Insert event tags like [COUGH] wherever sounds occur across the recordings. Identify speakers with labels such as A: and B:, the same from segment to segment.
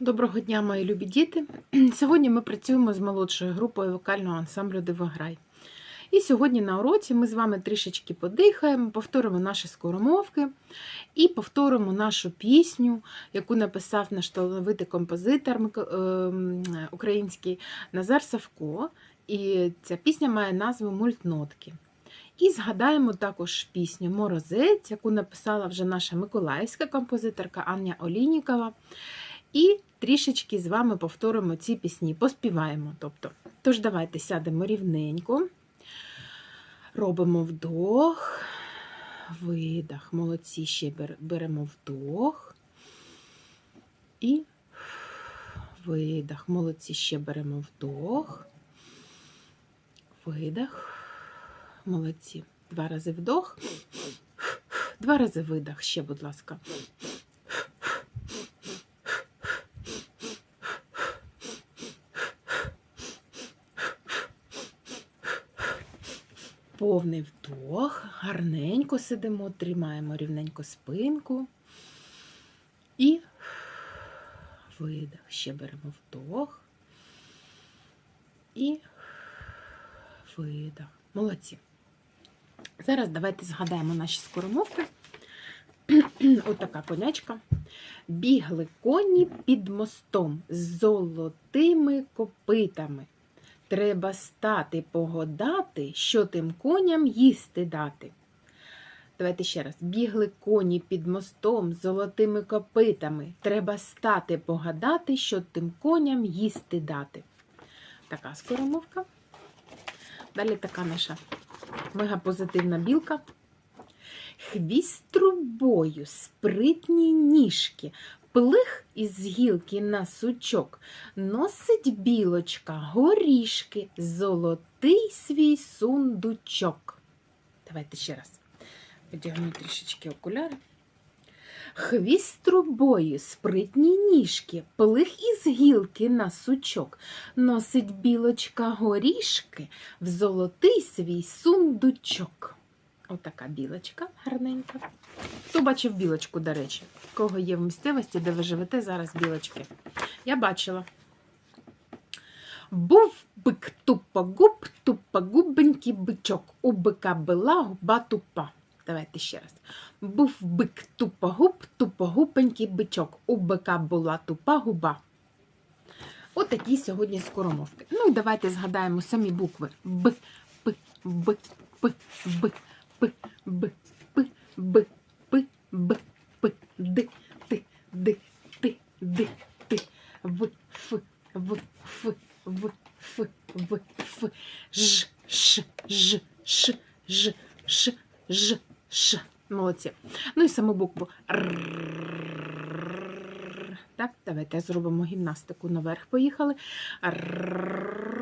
A: Доброго дня, мої любі діти. [CLEARS THROAT] Сьогодні ми працюємо з молодшою групою вокального ансамблю Дивограй. І сьогодні на уроці ми з вами трішечки подихаємо, повторимо наші скоромовки і повторимо нашу пісню, яку написав наш талановитий композитор ем, український Назар Савко. І ця пісня має назву Мультнотки. І згадаємо також пісню Морозець, яку написала вже наша миколаївська композиторка Аня Олійнікова. І трішечки з вами повторимо ці пісні, поспіваємо. Тобто, тож давайте сядемо рівненько, робимо вдох, видах. Молодці, ще беремо вдох і видах. Молодці, ще беремо вдох, видах. Молодці. Два рази вдох, два рази видах. Ще, будь ласка. Повний вдох, гарненько сидимо, тримаємо рівненько спинку. І видих. Ще беремо вдох. І видих. Молодці. Зараз давайте згадаємо наші скоромовки. [CLEARS THROAT] Отака конячка. Бігли коні під мостом з золотими копитами. Треба стати погодати, що тим коням їсти дати. Давайте ще раз. Бігли коні під мостом з золотими копитами. Треба стати погадати, що тим коням їсти дати. Така скоромовка. Далі така наша мегапозитивна білка. Хвіст трубою, спритні ніжки, плих із гілки на сучок, носить білочка горішки, золотий свій сундучок. Давайте ще раз. Подягну трішечки окуляри. Хвіст трубою, спритні ніжки, плих із гілки на сучок, носить білочка горішки в золотий свій сундучок. Отака білочка гарненька. Хто бачив білочку, до речі? Кого є в місцевості, де ви живете зараз білочки? Я бачила. Був бик тупогуб, тупогубенький бичок. У бика була губа тупа. Давайте ще раз. Був бик тупогуб, тупогубенький бичок. У бика була тупа губа. Отакі сьогодні скоромовки. Ну і давайте згадаємо самі букви. Б, П, Б, П, Б, П, Б, П, Б, П, Б, П, Д, Т, Д, Т, Д, Т, В, Ф, В, Ф, В, Ф, В, Ф, Ж, Ш, Ж, Ш, Ж, Ш, Ж, Ш. Молодці. Ну і саму букву Р. Так, давайте зробимо гімнастику наверх. Поїхали. Р.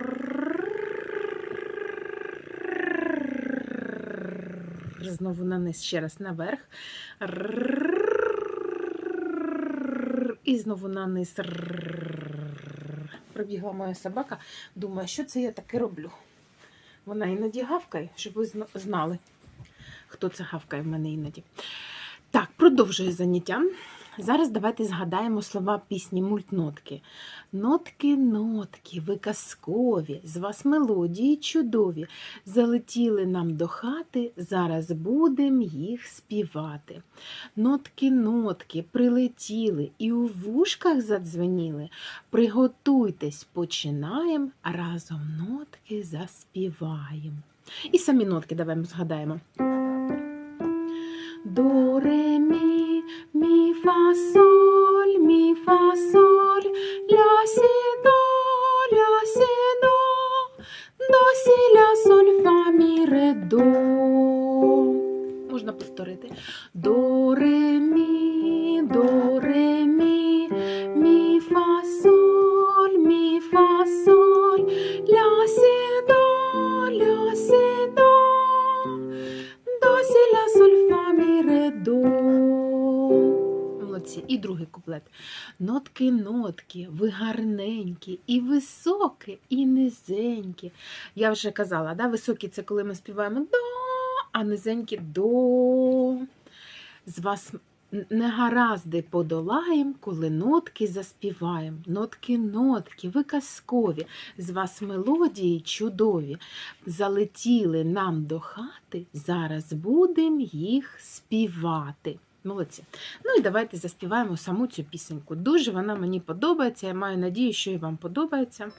A: Знову на низ ще раз наверх. І знову на низ. Р. Пробігла моя собака. Думаю, що це я таке роблю. Вона іноді гавкає, щоб ви знали, хто це гавкає в мене іноді. Так, продовжую заняття. Зараз давайте згадаємо слова пісні мультнотки. Нотки, нотки, ви казкові, з вас мелодії чудові. Залетіли нам до хати, зараз будем їх співати. Нотки, нотки, прилетіли і у вушках задзвеніли. Приготуйтесь, починаємо, разом нотки заспіваємо. І самі нотки давай згадаємо. До, ре, мі, мі, фа, соль, мі, фа, соль, ля, сі, до, ля, сі, до, до, сі, ля, соль, фа, мі, ре, до. Можна повторити. До, ре, мі, до, Молодці. І другий куплет. Нотки, нотки, ви гарненькі, і високі, і низенькі. Я вже казала, да? високі це коли ми співаємо до, а низенькі до. З вас негаразди подолаєм, коли нотки заспіваєм. Нотки, нотки, ви казкові, з вас мелодії чудові. Залетіли нам до хати, зараз будем їх співати. Молодці. Ну і давайте заспіваємо саму цю пісеньку. Дуже вона мені подобається. Я маю надію, що і вам подобається.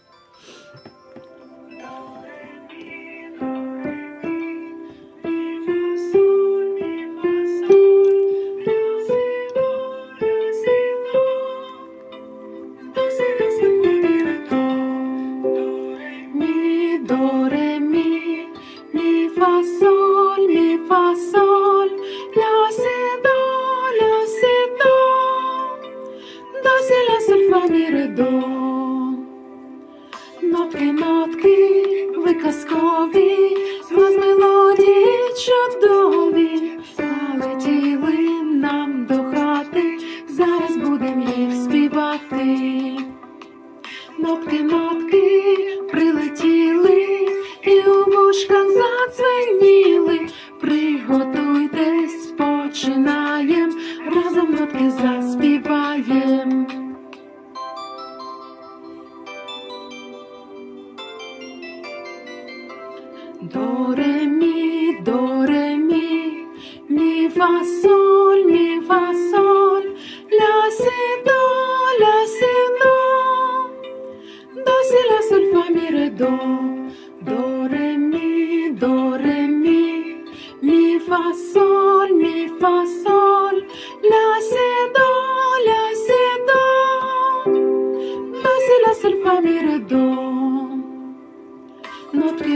A: До, ре, мі, до, ре, мі, мі, фа, соль,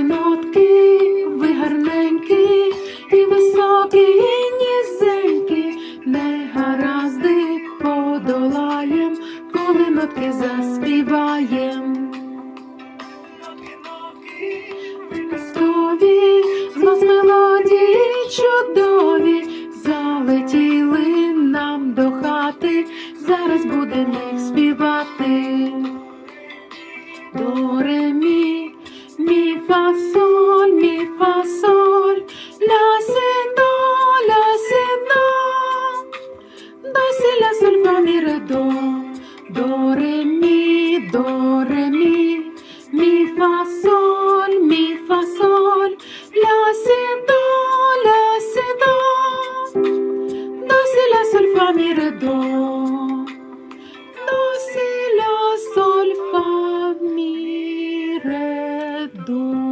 A: Нотки, ви гарненькі, мі, фа, соль, мі, фа, соль, до.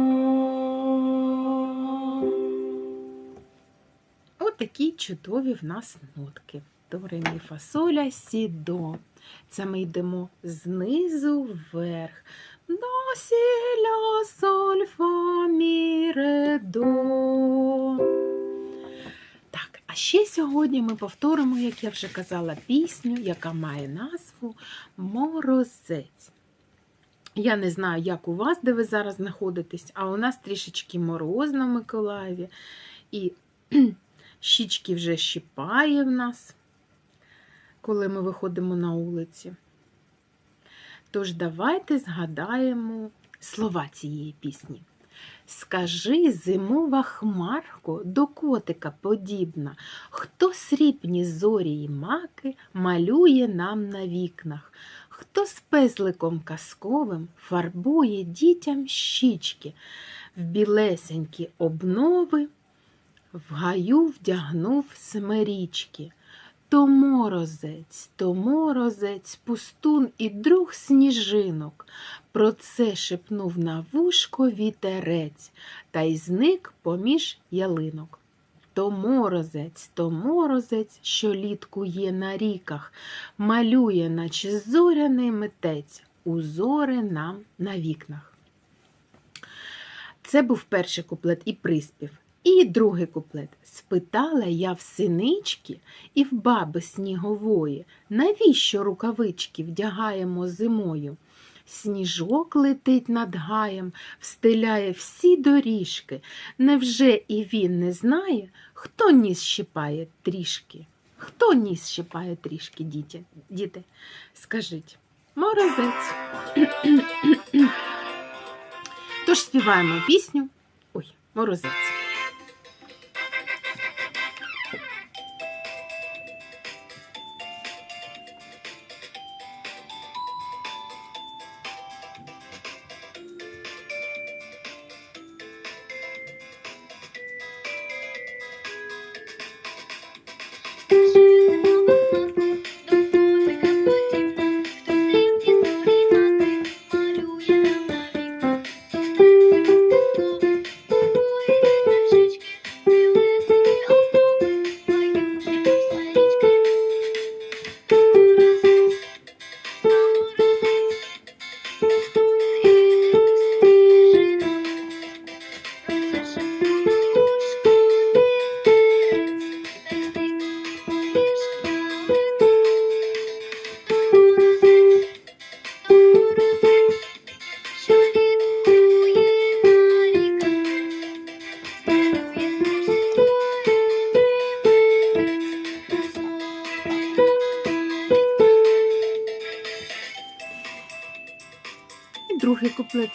A: Отакі чудові в нас нотки. До, мі, сі, до. Це ми йдемо знизу вверх. До, сі, соль, фа, мі, ре, до. А ще сьогодні ми повторимо, як я вже казала, пісню, яка має назву Морозець. Я не знаю, як у вас, де ви зараз знаходитесь, а у нас трішечки морозно в Миколаєві. І [CLEARS THROAT] щічки вже щипає в нас, коли ми виходимо на вулиці. Тож давайте згадаємо слова цієї пісні. Скажи, зимова хмарко, до котика подібна, хто срібні зорі й маки малює нам на вікнах, хто з пезликом казковим фарбує дітям щічки, в білесенькі обнови в гаю вдягнув семирічки. То морозець, то морозець, пустун і друг сніжинок. Про це шепнув на вушко вітерець, та й зник поміж ялинок. То морозець, то морозець, що літкує на ріках, малює, наче зоряний митець, узори нам на вікнах. Це був перший куплет і приспів. І другий куплет. Спитала я в синички і в баби снігової, навіщо рукавички вдягаємо зимою? Сніжок летить над гаєм, встиляє всі доріжки. Невже і він не знає, хто ніс щипає трішки? Хто ніс щипає трішки, діти? діти? Скажіть, морозець. Тож співаємо пісню. Ой, морозець.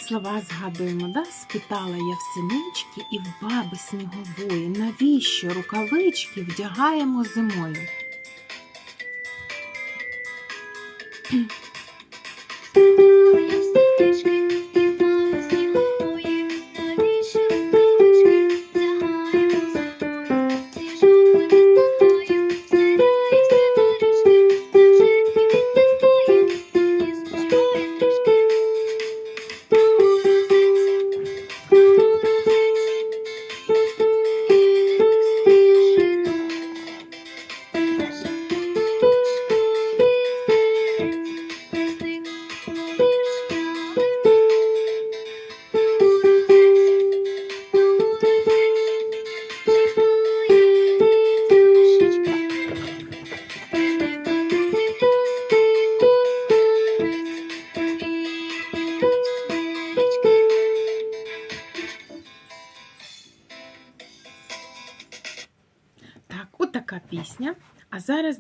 A: Слова згадуємо, да? Спитала я в синички і в баби снігової, навіщо рукавички вдягаємо зимою?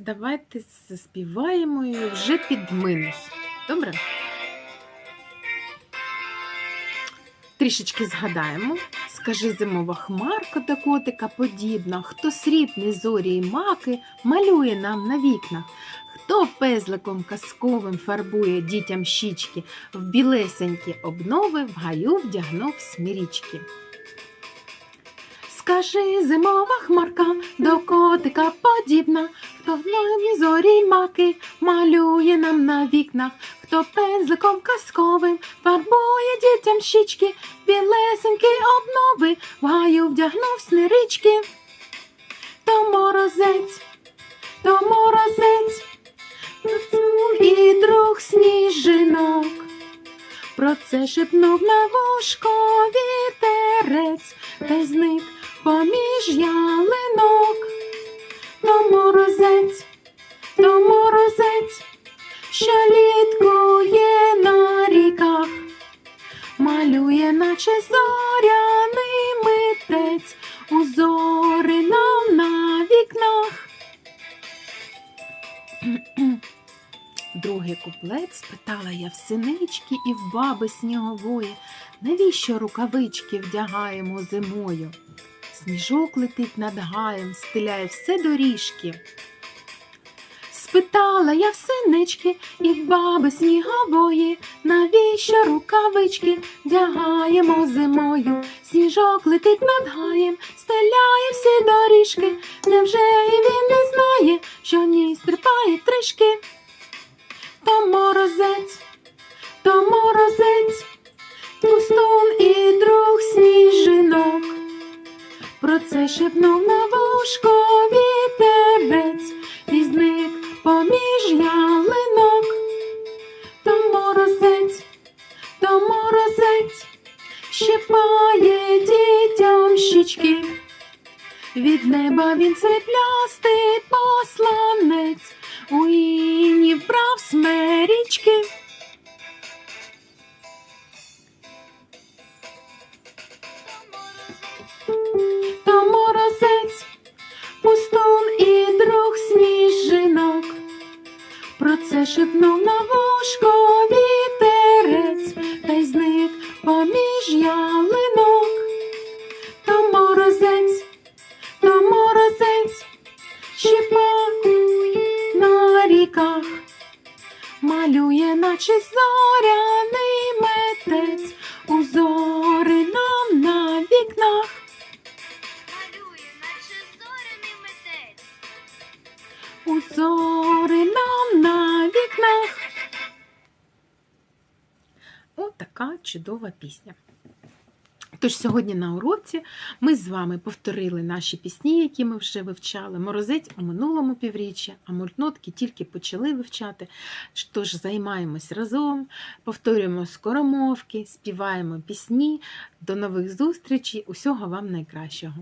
A: Давайте заспіваємо її вже під минус. Добре? Трішечки згадаємо. Скажи зимова хмарка та котика подібна, хто срібні зорі й маки малює нам на вікнах, хто пезликом казковим фарбує дітям щічки, в білесенькі обнови в гаю вдягнув смірічки. Скажи, зимова хмарка до котика подібна, хто в нові зорі маки малює нам на вікнах, хто пензликом казковим фарбує дітям щічки, білесенькі обнови в гаю вдягнув снирички. То морозець, то морозець, і друг сніжинок. Про це шепнув на вушко вітерець, та зник поміж ялинок. То морозець, то морозець, що літкує на ріках, малює, наче зоряний митець, узори нам на вікнах. [CLEARS THROAT] Другий куплет спитала я в синички і в баби снігової, навіщо рукавички вдягаємо зимою? Сніжок летить над гаєм, стиляє все доріжки. Спитала я в синички і баби снігової, навіщо рукавички вдягаємо зимою? Сніжок летить над гаєм, стеляє всі доріжки. Невже і він не знає, що в ній стрипає трішки? То морозець, то морозець, пустун і друг сніжинок. Про це шепнув на вушко вітерець, і зник поміж ялинок. То морозець, то морозець, щепає дітям щічки. Від неба він це посланець, шепнув на вушко вітерець, та й зник поміж ялинок. То морозець, то морозець, щипає на ріках, малює, наче зоряний метець, узори нам на вікнах.
B: Малює, наче зоряний метець.
A: Узори чудова пісня. Тож сьогодні на уроці ми з вами повторили наші пісні, які ми вже вивчали. Морозець у минулому півріччі, а мультнотки тільки почали вивчати. Тож займаємось разом, повторюємо скоромовки, співаємо пісні. До нових зустрічей. Усього вам найкращого!